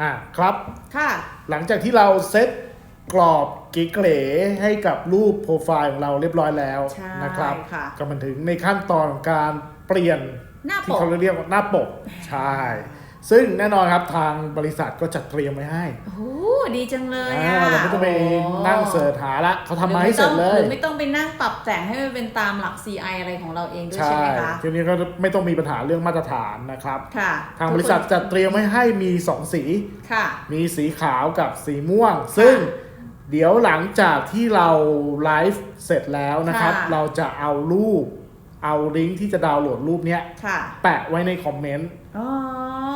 อ่าครับ ค่ะ หลังจากที่เราเซตกรอบเก๋ๆให้กับรูปโปรไฟล์ของเราเรียบร้อยแล้วใช่นะครับ ค่ะก็มันถึงในขั้นตอนของการเปลี่ยนหน้าปที่กเขาเรียกว่าหน้าปก ใช่ ซึ่งแน่นอนครับทางบริษัทก็จัดเตรียมไว้ให้โอ้โหดีจังเลยอ่าอะเราไม่ต้องไปนั่งเสิร์ชหาละเขาทำมาให้เสร็จเลหยรือไม่ต้องไปนั่งปรับแต่งให้มันเป็นตามหลัก CI อะไรของเราเองด้วยใช่ใช่ไหมคะทีนี้ก็ไม่ต้องมีปัญหาเรื่องมาตรฐานนะครับค่ะทางบริษัทจัดเตรียมไว้ให้มี 2 สีค่ะมีสีขาวกับสีม่วง ซึ่งเดี๋ยวหลังจากที่เราไลฟ์เสร็จแล้วนะครับค่ะเราจะเอารูป เอาลิงก์ที่จะดาวน์โหลดรูปเนี้ยค่ะแปะไว้ในคอมเมนต์อ๋อ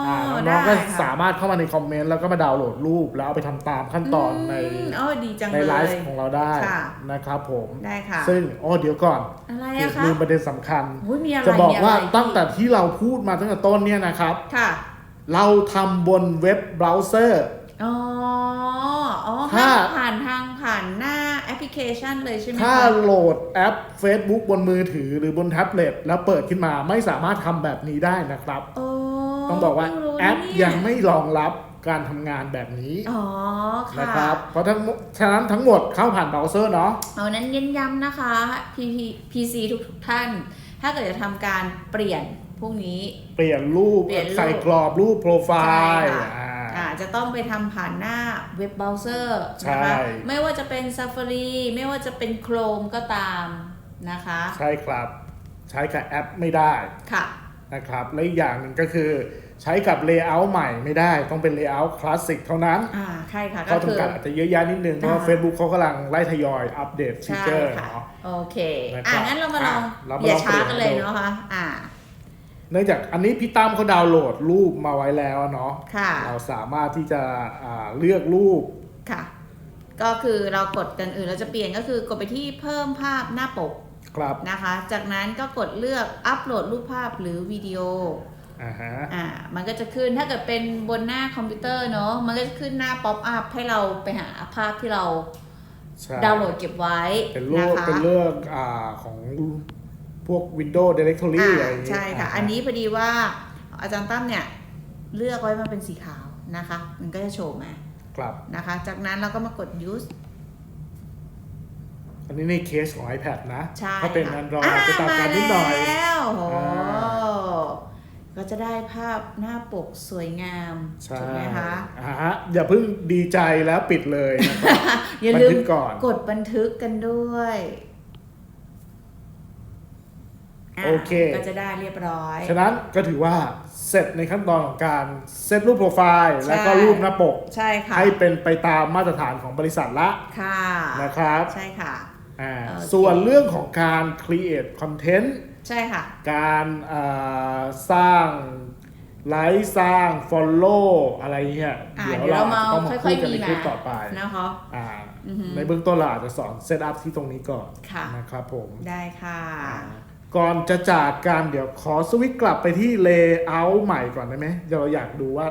อ่าอน้องๆก็ได้ค่ะสามารถเข้ามาในคอมเมนต์แล้วก็มาดาวน์โหลดรูป แล้วเอาไปทำตามขั้นตอนในมอ๋อดีจังในเลยไลฟ์ของเราได้ค่ะ นะครับผม ได้ค่ะ ซึ่งอ๋อเดี๋ยวก่อนอะไรอะคะลืมประเด็นสำคัญ อุ๊ยมีอะไรจะบอกมีอะไรว่าอีกตั้งแต่ที่เราพูดมาตั้งแต่ต้นเนี่ยนะครับ ค่ะเราทำบนเว็บเบราว์เซอร์ อ๋ออ๋อถ้า ลิเคชันเลยใช่ไหมถ้าคะโหลดแอป Facebook บนมือถือหรือบนแท็บเล็ตแล้วเปิดขึ้นมาไม่สามารถทำแบบนี้ได้นะครับโอ้ต้องบอกว่าเพิ่รู้แอปเนี่ยยังไม่รองรับการทำงานแบบนี้อ๋อนะค่ะครับเพราะทั้งฉะนั้นทั้งหมดเข้าผ่านเบราว์เซอร์เนาะเอานั้นเน้นย้ำนะคะ PP PC ทุกทุกๆท่าน ถ้าเกิดจะทำการเปลี่ยนพวกนี้ เปลี่ยนรูปเปลี่ยนรูปใส่กรอบรูปโปรไฟล์ใช่ค่ะอ่าอ่า จะต้องไปทำผ่านหน้าเว็บเบราว์เซอร์ใช่นะคะไม่ว่าจะเป็น Safari ไม่ว่าจะเป็น Chrome ก็ตามนะคะ ใช่ครับ ใช้กับแอปไม่ได้ค่ะนะครับและอีกอย่างหนึ่งก็คือใช้กับเลเยอร์ใหม่ไม่ได้ต้องเป็นเลเยอร์คลาสสิกเท่านั้นอ่าใช่ค่ะข้อก็คือจำกัดอาจจะเยอะแยะนิดนึง เพราะว่าอ่า Facebook เขากำลังไล่ทยอยอัปเดตฟีใช่เจอร์ค่ะเนาะโอเคนะครับอ่างั้นเรามาลองอะเรามาอย่าลองช้ากันเลยเปลี่ยนดูเนาะคะอ่า เนื่องจากอันนี้พี่ตั้มเขาดาวน์โหลดรูปมาไว้แล้วเนาะค่ะเราสามารถที่จะอ่าเลือกรูปค่ะ ก็คือเรากดกันอื่นเราจะเปลี่ยนก็คือกดไปที่เพิ่มภาพหน้าปกครับนะคะ จากนั้นก็กดเลือกอัปโหลดรูปภาพหรือวิดีโออ่าฮะอ่ามันก็จะขึ้นถ้าเกิดเป็นบนหน้าคอมพิวเตอร์เนาะมันก็จะขึ้นหน้าป๊อปอัพให้เราไปหาภาพที่เราใช่ดาวน์โหลดเก็บไว้เป็นรูนะปคะเป็นเลือกอ่าของ พวก Windows Directory อ่าอะไรอย่างงี้ใช่ค่ะาฮอันนี้พอดีว่าอาจารย์ตั้มเนี่ย เลือกไว้มาเป็นสีขาวนะคะ มันก็จะโชว์มาครับนะคะ จากนั้นเราก็มากด use อันนี้ในเคสของ iPad นะใช่ถ้าเป็นค่ะ Android อ่าจะต่างกันนิดหน่อยมาแล้วโอ้โหอ่าก็จะได้ภาพหน้าปกสวยงามใช่ถูกไหมคะอ่าฮะอย่าเพิ่งดีใจแล้วปิดเลยนะครับอย่าบันลืทึมกก่อนกดบันทึกกันด้วยะ โอเค ก็จะได้เรียบร้อย ฉะนั้นก็ถือว่าเสร็จในขั้นตอนของการเซตรูปโปรไฟล์ แล้วก็ใช่รูปหน้าปก ใช่ค่ะ ให้เป็นไปตามมาตรฐานของบริษัทละ ค่ะ นะครับ ใช่ค่ะอ่าโอเคส่วนเรื่องของการ create content ใช่ค่ะ การอ่าสร้างไลค์สร้าง follow อะไรเงี้ยอ่าเดี๋ยวเดี๋ยวเราเรามาจะต้องมาค่พูอยดกันๆมีในคลิปมาต่อไปนะคะอ่าอือหือในเบื้องต้นเราอาจจะสอนเซตอัพที่ตรงนี้ก่อนค่ะนะครับผม ได้ค่ะ ก่อนจะจากกันเดี๋ยวขอสวิตช์กลับไปที่ layout ใหม่ก่อนได้ไหมเดี๋ยวเราอยากดูว่า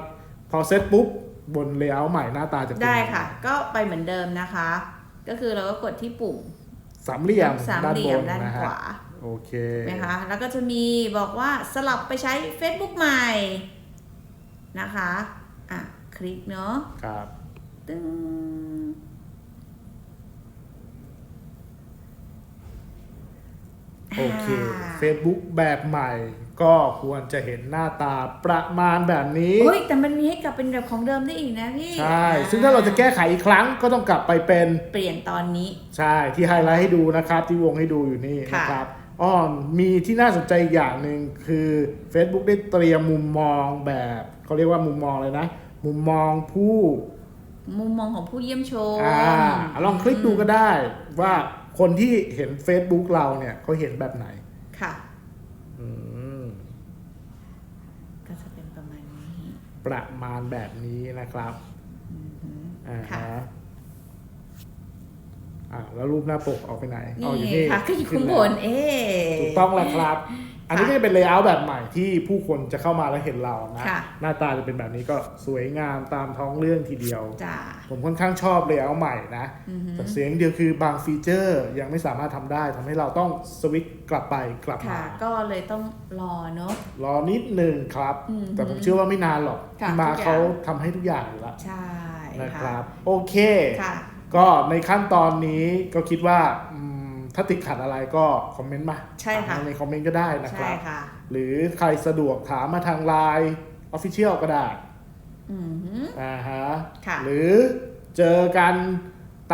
พอเซตปุ๊บบน layout ใหม่หน้าตาจะเป็นได้ยังงค่ะ ก็ไปเหมือนเดิมนะคะ ก็คือเราก็กดที่ปุ่มสามเหลี่ยมสามด้านเหบลี่ยมนด้านนะขฮะวาโอเคนะคะแล้วก็จะมีบอกว่าสลับไปใช้ Facebook ใหม่นะคะอะคลิกเนาะครับตึ้ง โอเคอ่า Facebook แบบใหม่ ก็ควรจะเห็นหน้าตาประมาณแบบนี้ เฮ้ยแต่มันมีให้กลับเป็นแบบของเดิมได้อีกนะพี่ใช่อ่ซึ่งถ้าเราจะแก้ไขอีกครั้งก็ต้องกลับไปเป็นเปลี่ยนตอนนี้ ใช่ที่ไฮไลท์ให้ดูนะครับ ที่วงให้ดูอยู่นี่ค่ะนะครับอ้อมีที่น่าสนใจอีกอย่างหนึ่งคือ Facebook ได้เตรียมมุมมองแบบเขาเรียกว่ามุมมองเลยนะ มุมมองผู้ มุมมองของผู้เยี่ยมชมอ่าลองคลิกดูก็ได้ว่า คนที่เห็น Facebook เราเนี่ยเขาเห็นแบบไหน ค่ะ อืม ก็จะเป็นประมาณนี้ ประมาณแบบนี้นะครับ อืมอ่าค่ะ ฮะอ่าแล้วรูปหน้าปกออกไปไหนนี่เอาอยู่นี่ค่ะก็อยู่ข้างบนขึ้แล้วเอ๊ะถูกต้องแล้วครับ อันนี้ก็จะเป็นเลเยอร์แบบใหม่ที่ผู้คนจะเข้ามาแล้วเห็นเรานะค่ะหน้าตาจะเป็นแบบนี้ก็สวยงามตามท้องเรื่องทีเดียวจ้าผมค่อนข้างชอบเลเยอร์ใหม่นะอือหือแต่เสียงเดียวคือบางฟีเจอร์ยังไม่สามารถทำได้ทำให้เราต้องสวิตช์กลับไปกลับค่ะมา ก็เลยต้องรอเนอะรอนิดหนึ่งครับอืมแต่ผมเชื่อว่าไม่นานหรอกค่ะที่มาทุกอย่างเขาทำให้ทุกอย่างอยู่แล้วใช่นะครับ โอเคค่ะก็ในขั้นตอนนี้ก็คิดว่าอืม ถ้าติดขัดอะไรก็คอมเมนต์มาใช่ค่ะ ถามมาในคอมเมนต์ก็ได้นะคใช่รับ ค่ะ หรือใครสะดวกถามมาทางไลน์ออฟฟิเชียลก็ได้อือหืออ่าฮะค่ะ หรือเจอกัน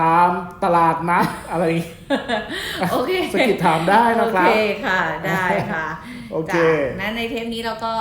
ตามตลาดนัดอะไรอย่างงี้ โอเคสะกิดถามได้นะครับ โอเคค่ะ ได้ค่ะโอเค จ้ะนั้นในเทปนี้เราก็